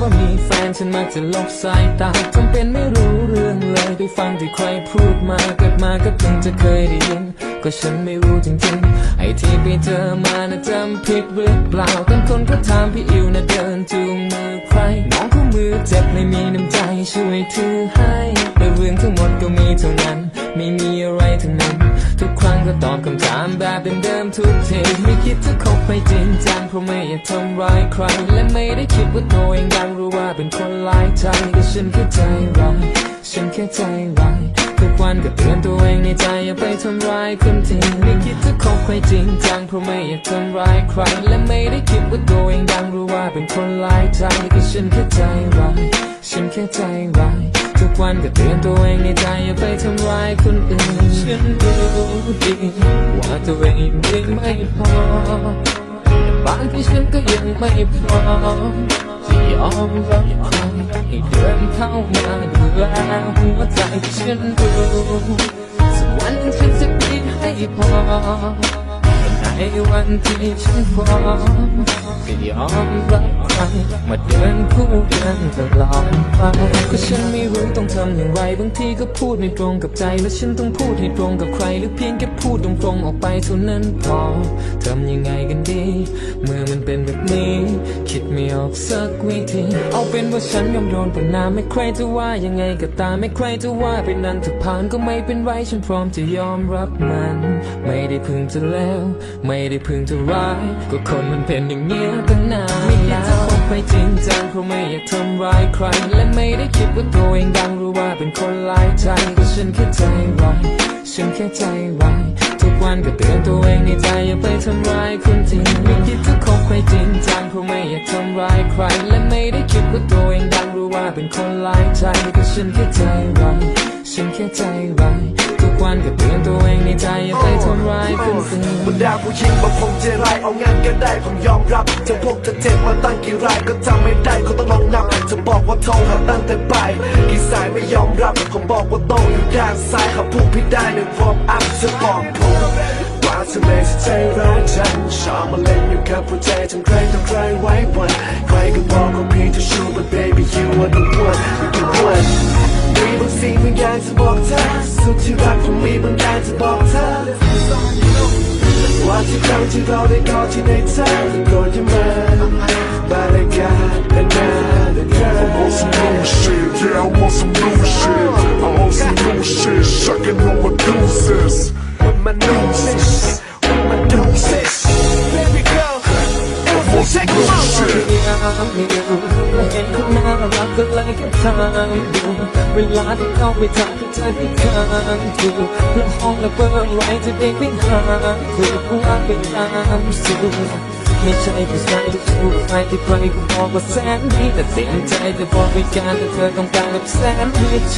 ว่ามีแฟนฉันมักจะลบสายตาจำเป็นไม่รู้เรื่องเลยไปฟังที่ใครพูดมาเกิดมาก็เพิ่งจะเคยได้ยิน ก็ฉันไม่รู้จริงๆ ไอ้ที่ไปเจอมานะจำผิดหรือเปล่าบางคนก็ถามพี่อิวนะเดินจูงมือใครน้องคู่มือเจ็บไม่มีน้ำ ช่วยถือให้แต่เรื่องทั้งหมดก็มีเท่านั้น ไม่มีอะไรทั้งนั้น ทุกครั้งก็ตอบคำถามแบบเดิมๆทุกทีไม่คิดจะคบไปจริงจังเพราะไม่อยากทำร้ายใคร และไม่ได้คิดว่าตัวเองดังหรู้ว่าเป็นคนหลายใจแต่ฉันแค่ใจร้ายฉันแค่ใจร้ายทุกวันก็เตือนตัวเองในใจอย่าไปทำร้ายคนที่ไม่คิดจะคบใครจริงจังเพราะไม่อยากทำร้ายใคร และไม่ได้คิดว่าตัวเองดังหรู้ว่าเป็นคนหลายใจแต่ฉันแค่ใจร้าย ฉันแค่ใจร้ายทุกวันก็เตือนตัวเองในใจอย่าไปทำร้ายคนอื่น ฉันรู้ดีว่าตัวเองยังไม่พอบางทีฉันก็ยังไม่พร้อมจะยอมรับใครให้เดินเข้ามาดูแลหัวใจฉันรู้สักวันฉันจะมีให้พอ วันที่ฉันพร้อมก็ยอมรับใครมาเดินคู่กันตลอดไปก็ฉันไม่รู้ต้องทำอย่างไร บางทีก็พูดไม่ตรงกับใจ และฉันต้องพูดให้ตรงกับใคร หรือเพียงแค่พูดตรงๆออกไปเท่านั้นพอทำยังไงกันดี ไม่ออกสักวิธี เอาเป็นว่าฉันยอมโดนประนามไม่ใครจะว่ายังไงก็ตามไม่ใครจะว่าไปนั้นถ้าผ่านก็ไม่เป็นไรฉันพร้อมจะยอมรับมัน ไม่ได้พึงจะแล้ว ไม่ได้พึงจะร้าย ก็คนมันเป็นอย่างเงี้ยตั้งนานไม่คิดจะคบไปจริงจังเพราะไม่อยากทำร้ายใคร และไม่ได้คิดว่าตัวเองดังหรู้ว่าเป็นคนหลายใจก็ฉันแค่ใจร้ายฉันแค่ใจร้ายทุกวันก็เตือนตัวเองในใจอย่าไปทำร้ายคนจริงไม่คิดจะคบใครจริงจัง ทำร้ายใคร และไม่ได้คิดว่าตัวเองดังรู้ว่าเป็นคนหลายใจก็ฉันแค่ใจร้ายฉันแค่ใจร้ายทุกวันก็เตือนตัวเองในใจอย่าไปทำร้ายคนอื่นบรรดาผู้หญิงบางคงใจร้ายเอางานก็ได้ผมยอมรับจะพวกจะเจ็บมาตั้งกี่รายก็จำไม่ได้เขาต้องลองนับจะบอกว่าโทรหาตั้งแต่บ่ายกี่สายไม่ยอมรับผมบอกว่าโตอยู่ด้านซ้ายเขาพูดผิดได้ในวอร์มอัพจะบอกผม ว่าทำไมฉันใจร้ายจังชอบมาเล่นอยู่กับหัวใจจนใครต่อใครไว้วัน ใครก็บอกว่าพี่จะชู but baby you are the one you the one มีบางสิ่งบางอย่างจะบอกเธอ สุดที่รักผมมีบางอย่างจะบอกเธอว่าที่ครั้งที่เราได้กอดที่ในเธอโกรธยังมาบาริกาและนาแเห็นเขาน่ารักก็เลยแค่ทำดูเวลาที่เข้าไปทำให้ใจไม่ค้างดูแล้วห้องระเบิดไว้จะได้ไม่หาถูว่าไปตามสู ไม่ใช่ผู้ชายทุกผู้ใครที่ใครก็บอกว่าแสนดีแต่เต็มใจจะบอกวิการแต่เธอต้องการแบบแสนดีใจ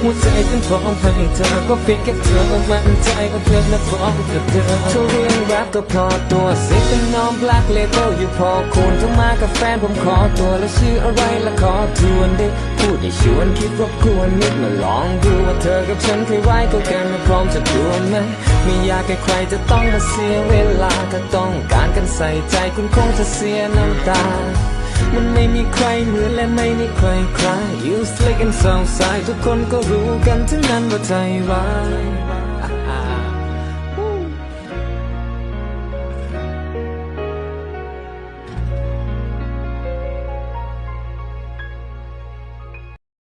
หัวใจฉันพร้อมให้เธอก็เพียงแค่เธอมั่นใจว่าเธอและพร้อมกับเธอเธอเรียนรักก็พอตัวสิเป็นน้องแบล็คเลเบลอยู่พอคุณต้องมากับแฟนผมขอตัวแล้วชื่ออะไรละขอทวนดิ ดให้ชวนคิดรบกวนนิดมาลองดูว่าเธอกับฉันเคยไว้ก็กันมาพร้อมจะดวไหมไม่อยากให้ใครจะต้องมาเสียเวลาถ้าต้องการกันใส่ใจคุณคงจะเสียน้ำตา มันไม่มีใครเหมือนและไม่มีใครใคร You slick and so side ทุกคนก็รู้กันทั้งนั้นว่าใจร้าย